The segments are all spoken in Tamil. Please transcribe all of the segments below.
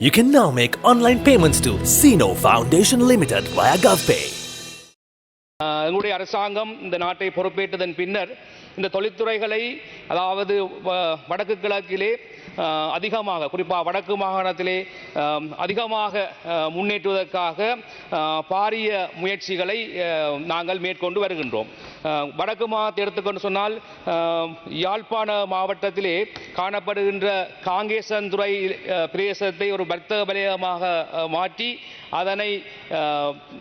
You can now make online payments to Sino Foundation Limited via GovPay. எங்களுடைய அரசாங்கம் இந்த நாட்டை பொறுப்பேற்றதன் பின்னர் இந்த தொழில்துறைகளை அதாவது வ- வடக்கு கிழக்கிலே அதிகமாக குறிப்பாக வடக்கு மாகாணத்திலே அதிகமாக முன்னேற்றுவதற்காக பாரிய முயற்சிகளை நாங்கள் மேற்கொண்டு வருகின்றோம். வடக்கு மாகாணத்தை எடுத்துக்கொண்டு சொன்னால் யாழ்ப்பாண மாவட்டத்திலே காணப்படுகின்ற காங்கேசன்துறை பிரதேசத்தை ஒரு வர்த்தக வலயமாக மாற்றி அதனை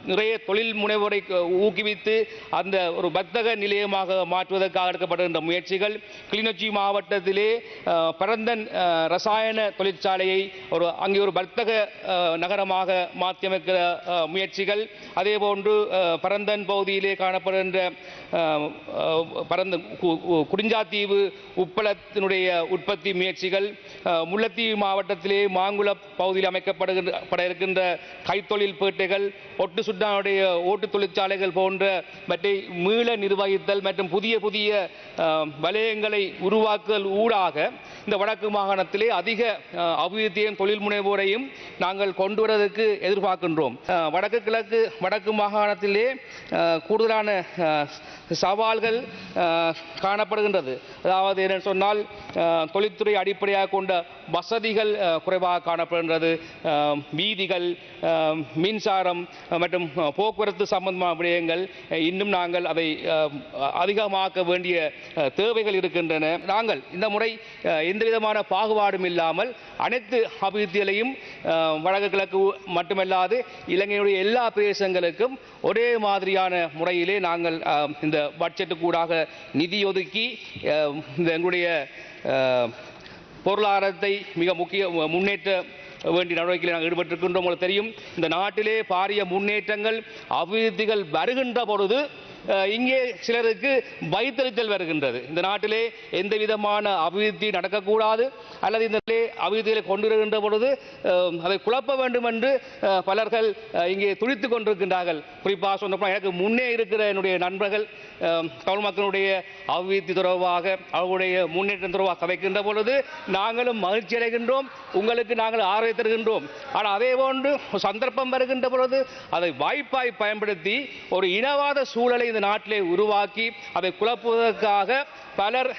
நிறைய தொழில் முனைவோரை ஊக்குவித்து அந்த ஒரு வர்த்தக நிலையமாக மாற்றுவதற்காக எடுக்கப்படுகின்ற முயற்சிகள். கிளிநொச்சி மாவட்டத்திலே பரந்தன் ரசாயன தொழிற்சாலையை ஒரு அங்கே ஒரு வர்த்தக நகரமாக மாற்றியமைக்கிற முயற்சிகள். அதேபோன்று பரந்தன் பகுதியிலே காணப்படுகின்ற பரந்த பரந்தன் கு- குடிஞ்சாத்தீவு உப்பளத்தினுடைய உற்பத்தி முயற்சிகள். ஆஹ், முல்லைத்தீவு மாவட்டத்திலே மாங்குள பகுதியில் அமைக்கப்படுகின்ற பட இருக்கின்ற கைத்தொழில் பேட்டைகள் ஒட்டு சுட்டானுடைய ஓட்டு தொழிற்சாலைகள் போன்ற மற்றை மீள நிர்வகித்தல் மற்றும் புதிய புதிய வலயங்களை உருவாக்குதல் ஊடாக இந்த வடக்கு மாகாணத்திலே அதிக அபிவிருத்தியும் தொழில் முனைவோரையும் நாங்கள் கொண்டு வருவதற்கு எதிர்பார்க்கின்றோம். வடக்கு கிழக்கு வடக்கு மாகாணத்திலே கூடுதலான சவால்கள் காணப்படுகின்றது. அதாவது என்ன சொன்னால் தொழில்துறை அடிப்படையாக கொண்ட வசதிகள் குறைவாக காணப்படுகின்றது. வீதிகள் மின்சாரம் மற்றும் போக்குவரத்து சம்பந்தமான விடயங்கள் இன்னும் நாங்கள் அதை அதிகமாக்க வேண்டிய தேவைகள் இருக்கின்றன. நாங்கள் இந்த முறை எந்த விதமான பாகுபாடும் இல்லாமல் அனைத்து அபிவிருத்திகளையும் வடக்கு கிழக்கு மட்டுமல்லாது இலங்கையுடைய எல்லா பிரதேசங்களுக்கும் ஒரே மாதிரியான முறையிலே நாங்கள் இந்த இந்த பட்ஜெட்டுக்கூடாக நிதி ஒதுக்கி இந்த எங்களுடைய பொருளாதாரத்தை மிக முக்கிய முன்னேற்ற வேண்டிய நடவடிக்கையில் நாங்கள் ஈடுபட்டிருக்கின்றோம். உங்களுக்கு தெரியும் இந்த நாட்டிலே பாரிய முன்னேற்றங்கள் அபிவிருத்திகள் வருகின்ற பொழுது இங்கே சிலருக்கு வைத்தறிச்சல் வருகின்றது. இந்த நாட்டிலே எந்த விதமான அபிவிருத்தி நடக்கக்கூடாது அல்லது இந்த அபிவிருத்திகளை கொண்டு வருகின்ற பொழுது அதை குழப்ப வேண்டும் என்று பலர்கள் இங்கே துடித்துக் கொண்டிருக்கின்றார்கள். குறிப்பாக சொன்னப்போ எனக்கு முன்னே இருக்கிற என்னுடைய நண்பர்கள் தமிழ் மக்களுடைய அபிவிருத்தி தொடர்பாக அவர்களுடைய முன்னேற்றம் தொடர்பாக கதைக்கின்ற பொழுது நாங்களும் மகிழ்ச்சி அடைகின்றோம் உங்களுக்கு நாங்கள் ஆதரவை தருகின்றோம். ஆனால் அதே போன்று சந்தர்ப்பம் வருகின்ற பொழுது அதை வாய்ப்பாய் பயன்படுத்தி ஒரு இனவாத சூழலை இந்த நாட்டிலே உருவாக்கி அதை குழப்புவதற்காக பலர்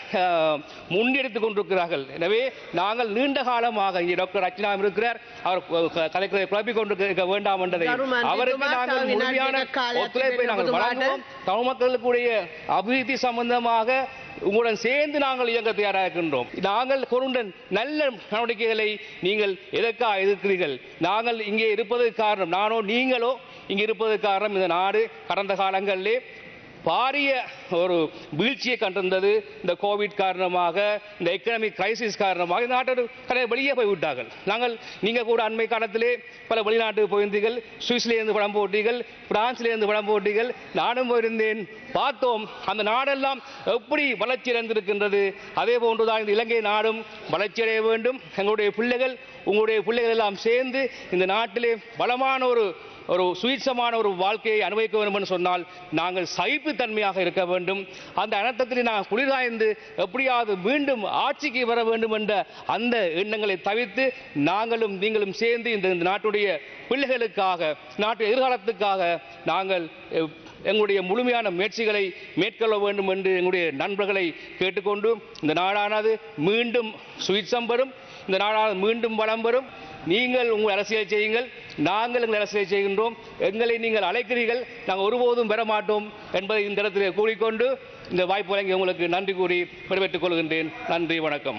முன்னெடுத்துக் கொண்டிருக்கிறார்கள். எனவே நாங்கள் நீண்ட காலமாக இங்கே டாக்டர் ரச்சனா இருக்கிறார். அவர் க- கலைக்கிறதை குழப்பிக் கொண்டிருக்க வேண்டாம் என்றதை அவருக்கு நாங்கள் முழுமையான ஒத்துழைப்பை நாங்கள் வழங்குவோம். தமிழ் மக்களுக்குடைய அபிவிருத்தி சம்பந்தமாக உங்களுடன் சேர்ந்து நாங்கள் இயங்க தயாராக இருக்கின்றோம். நாங்கள் கொண்ட நல்ல நடவடிக்கைகளை நீங்கள் எதற்காக எதிர்க்கிறீர்கள்? நாங்கள் இங்கே இருப்பதற்கு காரணம் நானோ நீங்களோ இங்கே இருப்பதற்கு காரணம் இந்த நாடு கடந்த காலங்களிலே பாரிய ஒரு வீழ்ச்சியை கண்டிருந்தது. இந்த கோவிட் காரணமாக இந்த எக்கனாமிக் கிரைசிஸ் காரணமாக இந்த நாட்டோட வெளியே போய்விட்டார்கள். நாங்கள் நீங்கள் கூட அண்மை காலத்திலே பல வெளிநாட்டுக்கு போயிருந்தீர்கள். சுவிஸ்லேருந்து படம் போட்டீர்கள். பிரான்ஸ்லேருந்து படம் போட்டீர்கள். நானும் போயிருந்தேன். பார்த்தோம் அந்த நாடெல்லாம் எப்படி வளர்ச்சி அடைந்திருக்கின்றது. அதே போன்றுதான் இந்த இலங்கை நாடும் வளர்ச்சி அடைய வேண்டும். எங்களுடைய பிள்ளைகள் உங்களுடைய பிள்ளைகள் எல்லாம் சேர்ந்து இந்த நாட்டிலே பலமான ஒரு ஒரு சுயீட்சமான ஒரு வாழ்க்கையை அனுபவிக்க வேண்டும் என்று சொன்னால் நாங்கள் சகிப்புத்தன்மையாக இருக்க வேண்டும். அந்த அனர்த்தத்தில் நாங்கள் குளிராய்ந்து எப்படியாவது மீண்டும் ஆட்சிக்கு வர வேண்டும் என்ற அந்த எண்ணங்களை தவிர்த்து நாங்களும் நீங்களும் சேர்ந்து இந்த இந்த நாட்டுடைய பிள்ளைகளுக்காக நாட்டு எதிர்காலத்துக்காக நாங்கள் எங்களுடைய முழுமையான முயற்சிகளை மேற்கொள்ள வேண்டும் என்று எங்களுடைய நண்பர்களை கேட்டுக்கொண்டு இந்த நாடானது மீண்டும் சுயிச்சம் பெறும் இந்த நாடானது மீண்டும் வளம் பெறும். நீங்கள் உங்கள் அரசியல் செய்யுங்கள் நாங்கள் எங்கள் அரசியல் செய்கின்றோம். எங்களை நீங்கள் அழைக்கிறீர்கள் நாங்கள் ஒருபோதும் பெற மாட்டோம் என்பதை இந்த இடத்திலே கூறிக்கொண்டு இந்த வாய்ப்பு வழங்கி உங்களுக்கு நன்றி கூறி விடைபெற்றுக் கொள்கின்றேன். நன்றி வணக்கம்.